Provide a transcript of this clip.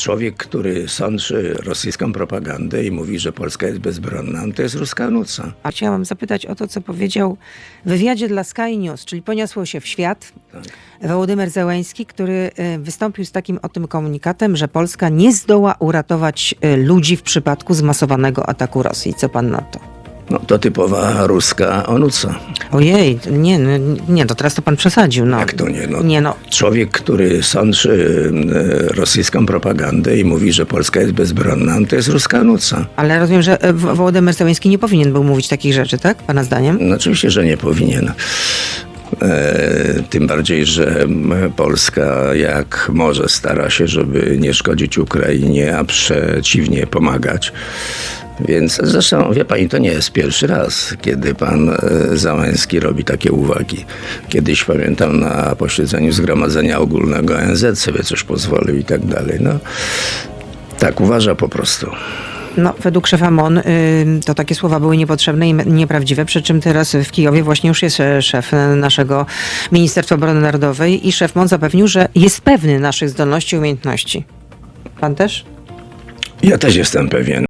Człowiek, który sączy rosyjską propagandę i mówi, że Polska jest bezbronna, to jest ruska nuca. A chciałam zapytać o to, co powiedział w wywiadzie dla Sky News, czyli poniosło się w świat. Wołodymyr Zełęński, który e, wystąpił z takim o tym komunikatem, że Polska nie zdoła uratować e, ludzi w przypadku zmasowanego ataku Rosji. Co pan na to? No to typowa ruska onuca. Ojej, nie, no, nie, to teraz to pan przesadził. No. Jak to nie? No, Nie no, Człowiek, który sączy e, rosyjską propagandę i mówi, że Polska jest bezbronna, to jest ruska nuca. ale rozumiem, że e, Wo- Wołodymyr Zełęński nie powinien był mówić takich rzeczy, tak? Pana zdaniem? No oczywiście, że nie powinien. E, tym bardziej, że Polska jak może stara się, żeby nie szkodzić Ukrainie, a przeciwnie pomagać. Więc zresztą, wie pani, to nie jest pierwszy raz, kiedy pan e, Załęski robi takie uwagi. Kiedyś pamiętam na posiedzeniu Zgromadzenia Ogólnego ONZ sobie coś pozwolił i tak dalej. No, tak uważa po prostu. No, według szefa MON y, to takie słowa były niepotrzebne i nieprawdziwe, przy czym teraz w Kijowie właśnie już jest e, szef e, naszego Ministerstwa Obrony Narodowej i szef MON zapewnił, że jest pewny naszych zdolności i umiejętności. Pan też? Ja też jestem pewien.